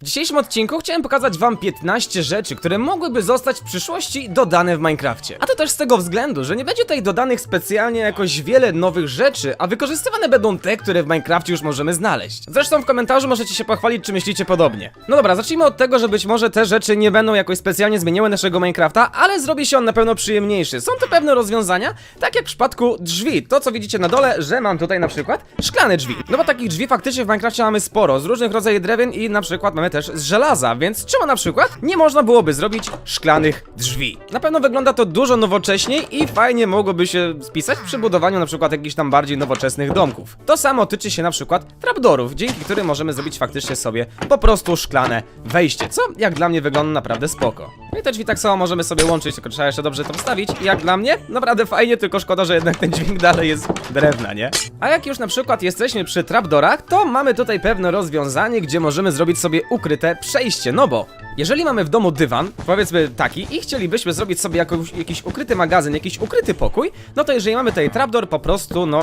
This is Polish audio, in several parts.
W dzisiejszym odcinku chciałem pokazać wam 15 rzeczy, które mogłyby zostać w przyszłości dodane w Minecrafcie. A to też z tego względu, że nie będzie tutaj dodanych specjalnie jakoś wiele nowych rzeczy, a wykorzystywane będą te, które w Minecrafcie już możemy znaleźć. Zresztą w komentarzu możecie się pochwalić, czy myślicie podobnie. No dobra, zacznijmy od tego, że być może te rzeczy nie będą jakoś specjalnie zmieniały naszego Minecrafta, ale zrobi się on na pewno przyjemniejszy. Są to pewne rozwiązania, tak jak w przypadku drzwi. To, co widzicie na dole, że mam tutaj na przykład szklane drzwi. No bo takich drzwi faktycznie w Minecrafcie mamy sporo, z różnych rodzajów drewien i na przykład mamy też z żelaza, więc czemu na przykład nie można byłoby zrobić szklanych drzwi? Na pewno wygląda to dużo nowocześniej i fajnie mogłoby się spisać przy budowaniu na przykład jakichś tam bardziej nowoczesnych domków. To samo tyczy się na przykład trapdorów, dzięki którym możemy zrobić faktycznie sobie po prostu szklane wejście, co jak dla mnie wygląda naprawdę spoko. No i te drzwi tak samo możemy sobie łączyć, tylko trzeba jeszcze dobrze to wstawić i jak dla mnie naprawdę fajnie, tylko szkoda, że jednak ten dźwięk dalej jest drewna, nie? A jak już na przykład jesteśmy przy trapdorach, to mamy tutaj pewne rozwiązanie, gdzie możemy zrobić sobie ukryte przejście, no bo jeżeli mamy w domu dywan, powiedzmy taki, i chcielibyśmy zrobić sobie jakąś, jakiś ukryty magazyn, jakiś ukryty pokój, no to jeżeli mamy tutaj trapdoor, po prostu, no,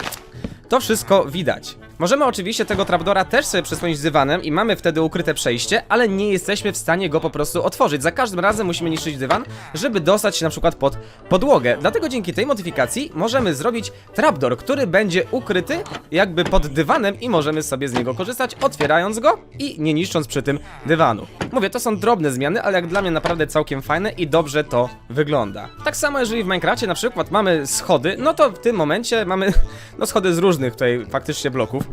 to wszystko widać. Możemy oczywiście tego trapdora też sobie przysłonić dywanem i mamy wtedy ukryte przejście, ale nie jesteśmy w stanie go po prostu otworzyć. Za każdym razem musimy niszczyć dywan, żeby dostać się na przykład pod podłogę. Dlatego dzięki tej modyfikacji możemy zrobić trapdoor, który będzie ukryty jakby pod dywanem i możemy sobie z niego korzystać, otwierając go i nie niszcząc przy tym dywanu. Mówię, to są drobne zmiany, ale jak dla mnie naprawdę całkiem fajne i dobrze to wygląda. Tak samo jeżeli w Minecrafcie na przykład mamy schody, no to w tym momencie mamy no schody z różnych tutaj faktycznie bloków.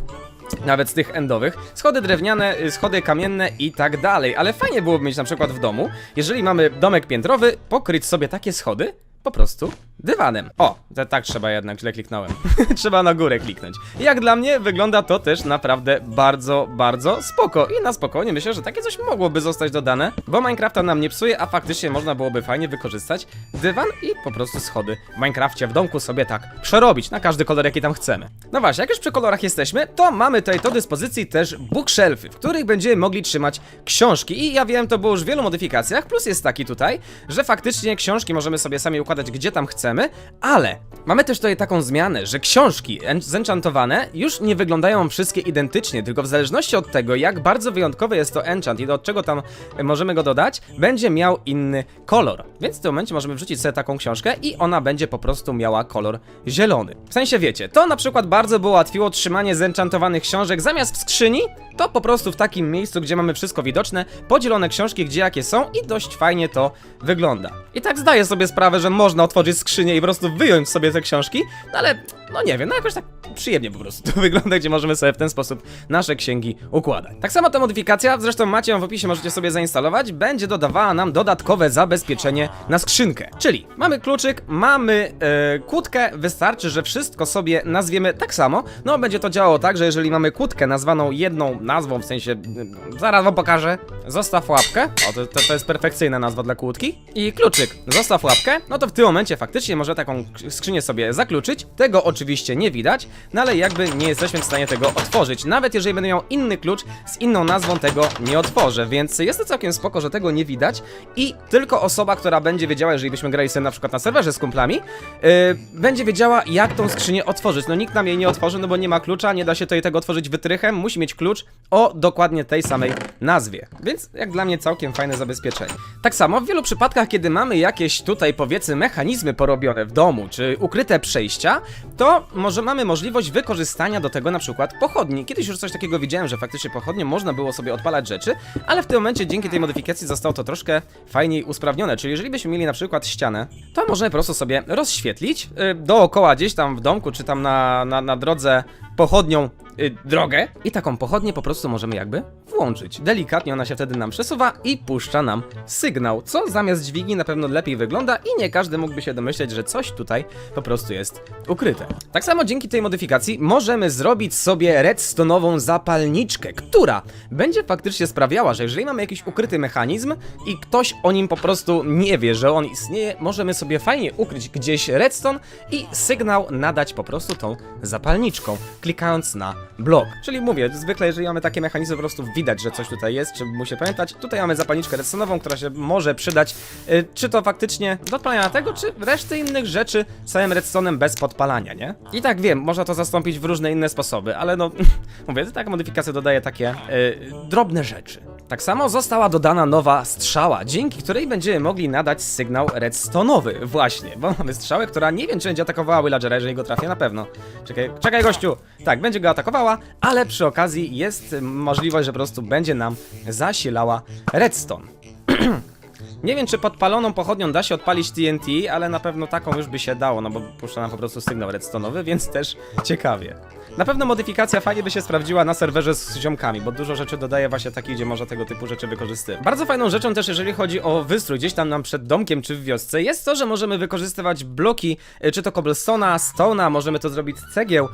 Nawet z tych endowych. Schody drewniane, y, schody kamienne i tak dalej. Ale fajnie byłoby mieć na przykład w domu, jeżeli mamy domek piętrowy, pokryć sobie takie schody po prostu dywanem. O, to tak trzeba jednak, źle kliknąłem. trzeba na górę kliknąć. Jak dla mnie wygląda to też naprawdę bardzo, bardzo spoko. I na spokojnie myślę, że takie coś mogłoby zostać dodane, bo Minecrafta nam nie psuje, a faktycznie można byłoby fajnie wykorzystać dywan i po prostu schody w Minecrafcie w domku sobie tak przerobić na każdy kolor, jaki tam chcemy. No właśnie, jak już przy kolorach jesteśmy, to mamy tutaj do dyspozycji też bookshelfy, w których będziemy mogli trzymać książki. I ja wiem, to było już w wielu modyfikacjach, plus jest taki tutaj, że faktycznie książki możemy sobie sami układać gdzie tam chcemy, ale mamy też tutaj taką zmianę, że książki en- zenchantowane już nie wyglądają wszystkie identycznie, tylko w zależności od tego, jak bardzo wyjątkowy jest to enchant i do czego tam możemy go dodać, będzie miał inny kolor. Więc w tym momencie możemy wrzucić sobie taką książkę i ona będzie po prostu miała kolor zielony. W sensie wiecie, to na przykład bardzo by ułatwiło trzymanie zenchantowanych książek zamiast w skrzyni, to po prostu w takim miejscu, gdzie mamy wszystko widoczne, podzielone książki, gdzie jakie są i dość fajnie to wygląda. I tak zdaję sobie sprawę, że można otworzyć skrzynię i po prostu wyjąć sobie te książki, no ale no nie wiem, no jakoś tak przyjemnie po prostu to wygląda, gdzie możemy sobie w ten sposób nasze księgi układać. Tak samo ta modyfikacja, zresztą macie ją w opisie, możecie sobie zainstalować, będzie dodawała nam dodatkowe zabezpieczenie na skrzynkę. Czyli mamy kluczyk, mamy e, kłódkę, wystarczy, że wszystko sobie nazwiemy tak samo. No będzie to działało tak, że jeżeli mamy kłódkę nazwaną jedną nazwą, w sensie, e, zaraz wam pokażę, zostaw łapkę, o to, to, to jest perfekcyjna nazwa dla kłódki, i kluczyk, zostaw łapkę, no to w tym momencie faktycznie może taką skrzynię sobie zakluczyć, tego oczywiście nie widać, no ale jakby nie jesteśmy w stanie tego otworzyć. Nawet jeżeli będę miał inny klucz z inną nazwą, tego nie otworzę, więc jest to całkiem spoko, że tego nie widać i tylko osoba, która będzie wiedziała, jeżeli byśmy grali sobie na przykład na serwerze z kumplami, yy, będzie wiedziała, jak tą skrzynię otworzyć. No nikt nam jej nie otworzy, no bo nie ma klucza, nie da się tutaj tego otworzyć wytrychem, musi mieć klucz o dokładnie tej samej nazwie. Więc jak dla mnie całkiem fajne zabezpieczenie. Tak samo w wielu przypadkach, kiedy mamy jakieś tutaj powiedzmy mechanizmy porobione w domu, czy ukryte przejścia, to może mamy możliwość wykorzystania do tego na przykład pochodni. Kiedyś już coś takiego widziałem, że faktycznie pochodnie można było sobie odpalać rzeczy, ale w tym momencie dzięki tej modyfikacji zostało to troszkę fajniej usprawnione. Czyli jeżeli byśmy mieli na przykład ścianę, to możemy po prostu sobie rozświetlić yy, dookoła gdzieś tam w domku, czy tam na, na, na drodze pochodnią y, drogę i taką pochodnię po prostu możemy jakby włączyć. Delikatnie ona się wtedy nam przesuwa i puszcza nam sygnał, co zamiast dźwigni na pewno lepiej wygląda i nie każdy mógłby się domyśleć, że coś tutaj po prostu jest ukryte. Tak samo dzięki tej modyfikacji możemy zrobić sobie redstone'ową zapalniczkę, która będzie faktycznie sprawiała, że jeżeli mamy jakiś ukryty mechanizm i ktoś o nim po prostu nie wie, że on istnieje, możemy sobie fajnie ukryć gdzieś redstone i sygnał nadać po prostu tą zapalniczką, klikając na blok. Czyli mówię, zwykle jeżeli mamy takie mechanizmy, po prostu widać, że coś tutaj jest, trzeba mu się pamiętać. Tutaj mamy zapalniczkę redstone'ową, która się może przydać, y, czy to faktycznie do odpalania tego, czy reszty innych rzeczy samym redstone'em bez podpalania, nie? I tak wiem, można to zastąpić w różne inne sposoby, ale no, mówię, taka modyfikacja dodaje takie y, drobne rzeczy. Tak samo została dodana nowa strzała, dzięki której będziemy mogli nadać sygnał redstone'owy. Właśnie, bo mamy strzałę, która nie wiem, czy będzie atakowała Villagera, jeżeli go trafię, na pewno. Czekaj, czekaj gościu! Tak, będzie go atakowała, ale przy okazji jest możliwość, że po prostu będzie nam zasilała redstone. Nie wiem, czy podpaloną pochodnią da się odpalić TNT, ale na pewno taką już by się dało, no bo puszcza nam po prostu sygnał redstone'owy, więc też ciekawie. Na pewno modyfikacja fajnie by się sprawdziła na serwerze z ziomkami, bo dużo rzeczy dodaje właśnie takich, gdzie można tego typu rzeczy wykorzystywać. Bardzo fajną rzeczą też, jeżeli chodzi o wystrój gdzieś tam nam przed domkiem czy w wiosce, jest to, że możemy wykorzystywać bloki, y, czy to cobblestone'a, stone'a, możemy to zrobić cegieł,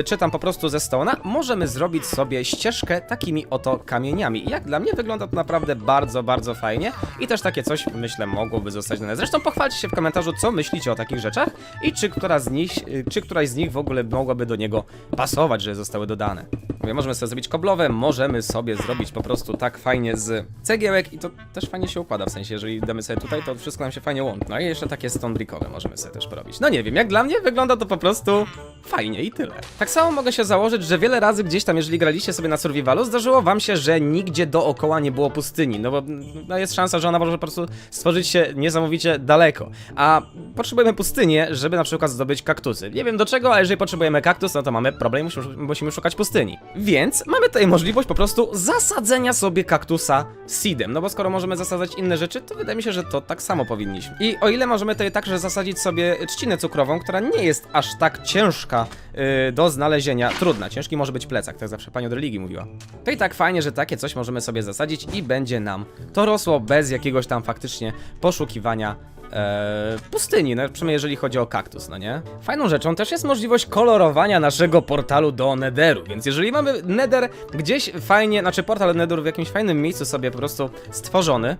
y, czy tam po prostu ze stone'a, możemy zrobić sobie ścieżkę takimi oto kamieniami. I jak dla mnie wygląda to naprawdę bardzo, bardzo fajnie i też takie coś, myślę, mogłoby zostać dane. Zresztą pochwalcie się w komentarzu, co myślicie o takich rzeczach i czy, która z nich, y, czy któraś z nich w ogóle mogłaby do niego pasować, że zostały dodane. Mówię, możemy sobie zrobić koblowe, możemy sobie zrobić po prostu tak fajnie z cegiełek i to też fajnie się układa, w sensie, jeżeli damy sobie tutaj, to wszystko nam się fajnie łączy. No i jeszcze takie stone brickowe możemy sobie też porobić. No nie wiem, jak dla mnie wygląda to po prostu fajnie i tyle. Tak samo mogę się założyć, że wiele razy gdzieś tam, jeżeli graliście sobie na survivalu, zdarzyło wam się, że nigdzie dookoła nie było pustyni, no bo no jest szansa, że ona może po prostu stworzyć się niesamowicie daleko. A potrzebujemy pustynię, żeby na przykład zdobyć kaktusy. Nie wiem do czego, ale jeżeli potrzebujemy kaktus, no to mamy problem, musimy, musimy szukać pustyni. Więc mamy tutaj możliwość po prostu zasadzenia sobie kaktusa seedem, no bo skoro możemy zasadzać inne rzeczy, to wydaje mi się, że to tak samo powinniśmy. I o ile możemy tutaj także zasadzić sobie trzcinę cukrową, która nie jest aż tak ciężka yy, do znalezienia, trudna, ciężki może być plecak, tak zawsze pani od religii mówiła. To i tak fajnie, że takie coś możemy sobie zasadzić i będzie nam to rosło bez jakiegoś tam faktycznie poszukiwania e, pustyni, no przynajmniej jeżeli chodzi o kaktus, no nie? Fajną rzeczą też jest możliwość kolorowania naszego portalu do Netheru, więc jeżeli mamy Nether gdzieś fajnie, znaczy portal Netheru w jakimś fajnym miejscu sobie po prostu stworzony,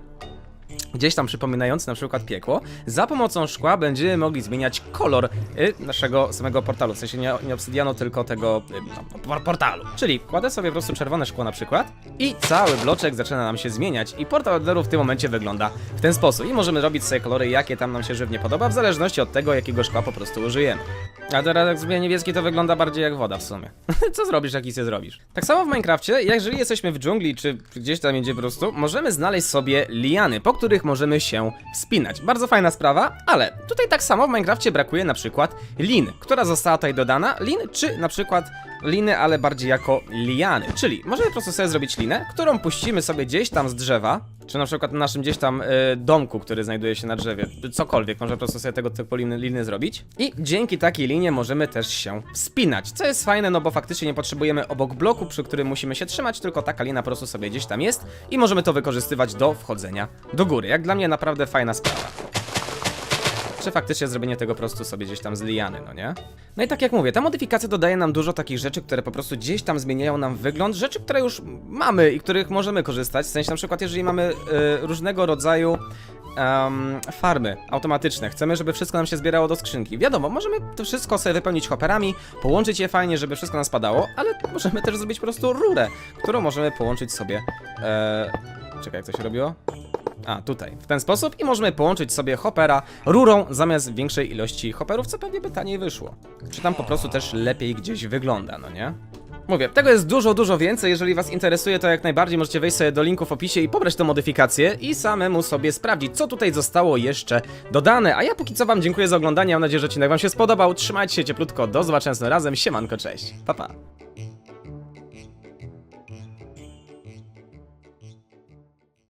gdzieś tam przypominający na przykład piekło, za pomocą szkła będziemy mogli zmieniać kolor y, naszego samego portalu, w sensie nie, nie obsydianu, tylko tego y, no, por- portalu. Czyli kładę sobie po prostu czerwone szkło na przykład i cały bloczek zaczyna nam się zmieniać i portal Netheru w tym momencie wygląda w ten sposób i możemy robić sobie kolory, jakie tam nam się żywnie podoba, w zależności od tego, jakiego szkła po prostu użyjemy. A teraz jak zrobię niebieski, to wygląda bardziej jak woda w sumie. Co zrobisz, jak nic nie zrobisz? Tak samo w Minecrafcie, jeżeli jesteśmy w dżungli, czy gdzieś tam indziej po prostu, możemy znaleźć sobie liany, po których możemy się wspinać. Bardzo fajna sprawa, ale tutaj tak samo w Minecrafcie brakuje na przykład lin, która została tutaj dodana. Lin, czy na przykład liny, ale bardziej jako liany. Czyli możemy po prostu sobie zrobić linę, którą puścimy sobie gdzieś tam z drzewa, czy na przykład na naszym gdzieś tam y, domku, który znajduje się na drzewie, cokolwiek, możemy po prostu sobie tego typu liny, liny zrobić. I dzięki takiej linie możemy też się wspinać, co jest fajne, no bo faktycznie nie potrzebujemy obok bloku, przy którym musimy się trzymać, tylko taka lina po prostu sobie gdzieś tam jest i możemy to wykorzystywać do wchodzenia do góry. Jak dla mnie naprawdę fajna sprawa czy faktycznie zrobienie tego po prostu sobie gdzieś tam z liany, no nie? No i tak jak mówię, ta modyfikacja dodaje nam dużo takich rzeczy, które po prostu gdzieś tam zmieniają nam wygląd, rzeczy, które już mamy i których możemy korzystać, w sensie na przykład jeżeli mamy y, różnego rodzaju em, farmy automatyczne, chcemy, żeby wszystko nam się zbierało do skrzynki. Wiadomo, możemy to wszystko sobie wypełnić hopperami, połączyć je fajnie, żeby wszystko nam spadało, ale możemy też zrobić po prostu rurę, którą możemy połączyć sobie... E... Czekaj, jak to się robiło? A, tutaj. W ten sposób i możemy połączyć sobie hopera rurą zamiast większej ilości hoperów, co pewnie by taniej wyszło. Czy tam po prostu też lepiej gdzieś wygląda, no nie? Mówię, tego jest dużo, dużo więcej. Jeżeli Was interesuje, to jak najbardziej możecie wejść sobie do linku w opisie i pobrać tę modyfikację i samemu sobie sprawdzić, co tutaj zostało jeszcze dodane. A ja póki co Wam dziękuję za oglądanie. Mam nadzieję, że odcinek Wam się spodobał. Trzymajcie się cieplutko. Do zobaczenia razem. Siemanko, cześć. Pa, pa.